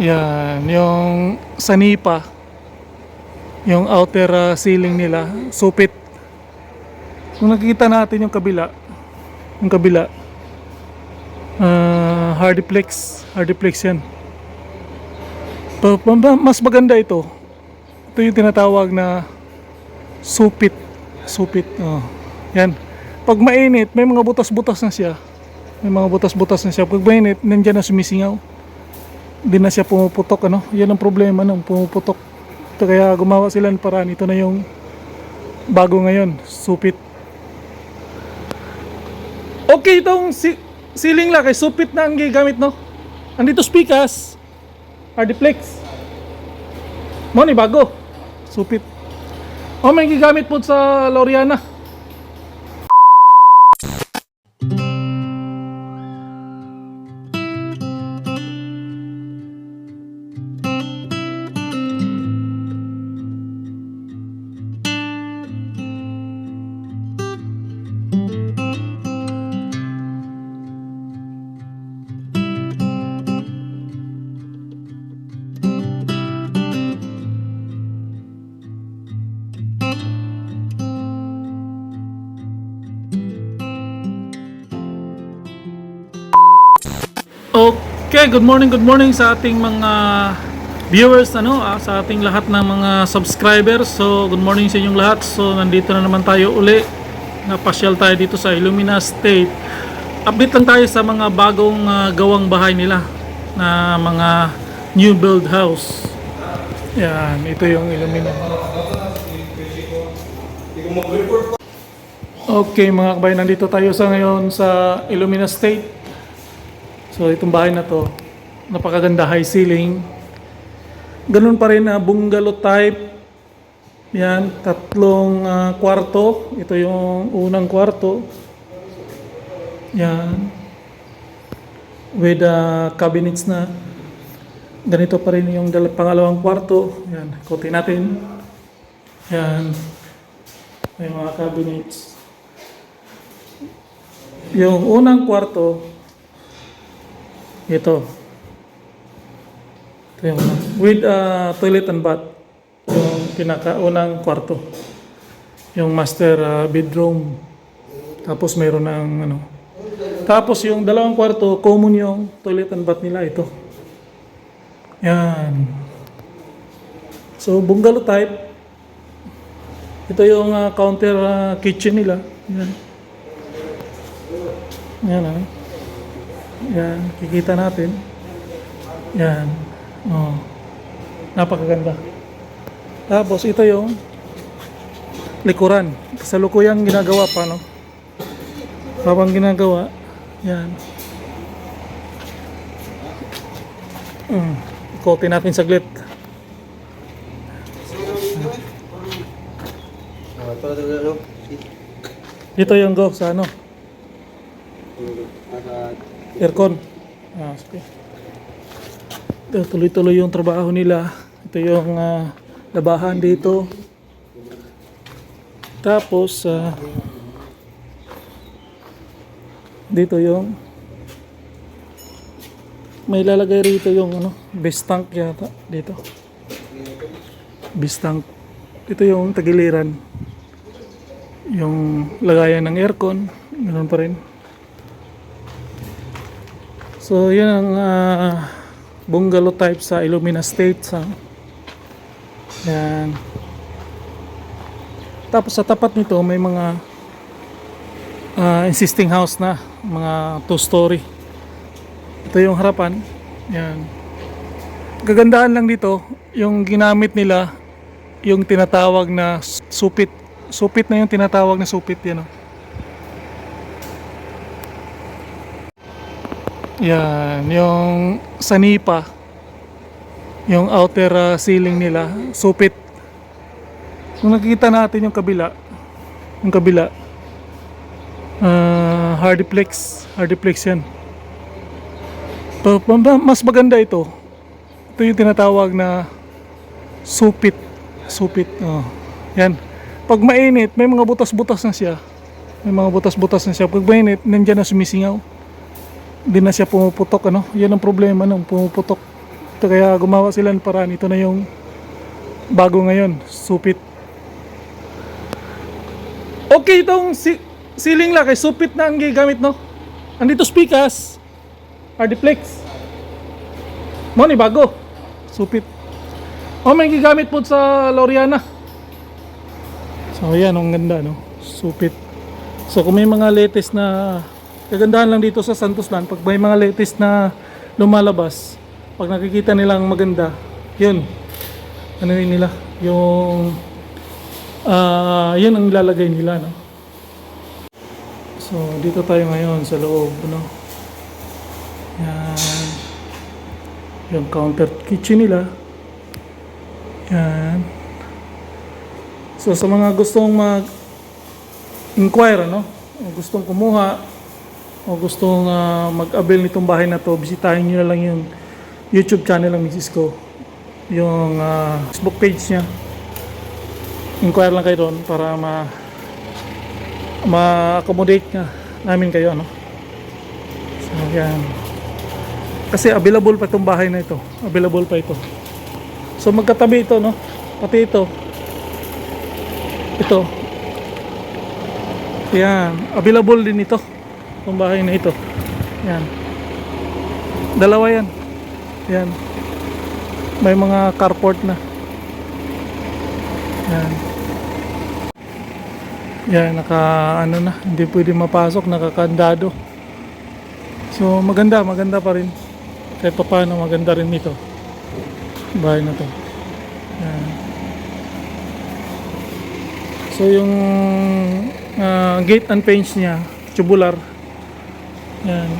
Yan, yung sanipa, yung outer uh, ceiling nila, supit. Kung nakikita natin yung kabila, yung kabila, uh, hardiplex, hardiplex yan. Mas maganda ito. Ito yung tinatawag na supit. Supit. Oh. Yan. Pag mainit, may mga butas-butas na siya. May mga butas-butas na siya. Pag mainit, nandiyan na sumisingaw. Hindi na siya pumuputok. Ano? Yan ang problema nung pumuputok. Ito kaya gumawa sila ng paraan. Ito na yung bago ngayon. Supit. Okay, itong si ceiling lang kay supit na ang gigamit, no? Andito speakers. Hardiplex. Mo ni bago. Supit. O may gigamit po sa Loriana. Okay, good morning, good morning sa ating mga viewers ano, ah, sa ating lahat ng mga subscribers. So, good morning sa inyong lahat. So, nandito na naman tayo uli. Napasyal tayo dito sa Illumina State. Update lang tayo sa mga bagong ah, gawang bahay nila na mga new build house. Yan, ito yung Illumina. Okay mga kabayan, nandito tayo sa ngayon sa Illumina State. So itong bahay na to, napakaganda high ceiling. Ganun pa rin na bungalow type. Yan, tatlong ah, kwarto. Ito yung unang kwarto. Yan. With ah, cabinets na. Ganito pa rin yung pangalawang kwarto. Yan, kote natin. Yan. May mga cabinets. Yung unang kwarto, ito. Ito yung una. With uh, toilet and bath. Yung pinakaunang kwarto. Yung master uh, bedroom. Tapos mayroon ng ano. Tapos yung dalawang kwarto, common yung toilet and bath nila. Ito. Yan. So, bungalow type. Ito yung uh, counter uh, kitchen nila. Yan. Yan ah. Yan, kikita natin. Yan. Oh. Napakaganda. Tapos ito yung likuran. Kasalukuyang ginagawa pa, no? Habang ginagawa, yan. Mm. Ikotin natin saglit. Ah, sa? Dito yung go sa ano, aircon. Ah, sige. Tuloy-tuloy yung trabaho nila. Ito yung ah, labahan dito. Tapos, ah, dito yung may lalagay rito yung ano, base tank yata dito. Base tank. Ito yung tagiliran. Yung lagayan ng aircon, ganoon pa rin. So, yun ang ah, bungalow type sa Illumina States. Ha? Yan. Tapos sa tapat nito may mga ah, existing house na, mga two-story. Ito yung harapan. Yan. Kagandahan lang dito, yung ginamit nila, yung tinatawag na supit. Supit na yung tinatawag na supit. Yan, oh. Yan, yung sanipa, yung outer uh, ceiling nila, supit. Kung nakikita natin yung kabila, yung kabila, uh, hardiplex, hardiplex yan. Pa- mas maganda ito. Ito yung tinatawag na supit, supit. Oh. Yan. Pag mainit, may mga butas-butas na siya. May mga butas-butas na siya. Pag mainit, nandiyan na sumisingaw hindi na siya pumuputok ano yan ang problema nung pumuputok kaya gumawa sila ng paraan. Ito na yung bago ngayon, supit. Okay, itong si ceiling lock ay supit na ang gigamit, no? Andito speakers, Hardiplex. Mo ni bago. Supit. Oh, may gigamit po sa Loriana. So, ayan, ang ganda, no? Supit. So, kung may mga latest na kagandahan lang dito sa Santos Land, pag may mga latest na lumalabas, pag nakikita nilang maganda, yun. Ano yun nila? Yung ah yun ang ilalagay nila, no? So, dito tayo ngayon sa loob, no? Yan. Yung counter kitchen nila. Yan. So, sa mga gustong mag inquire, no? Gustong kumuha o gustong ah, mag-avail nitong bahay na to, bisitahin nyo na lang yung YouTube channel ng Mrs. ko. Yung ah, Facebook page niya. Inquire lang kayo doon para ma ma-accommodate nga namin kayo, no? So, yan. Kasi available pa itong bahay na ito. Available pa ito. So, magkatabi ito, no? Pati ito. Ito. Yan. Available din ito. Itong bahay na ito. Yan. Dalawa yan. Yan. May mga carport na. Yan. Yan, naka ano na, hindi pwede mapasok, nakakandado. So maganda, maganda pa rin. Kahit pa paano maganda rin ito. Bahay na to. Yan. So yung ah, gate and paints niya, tubular. Yan.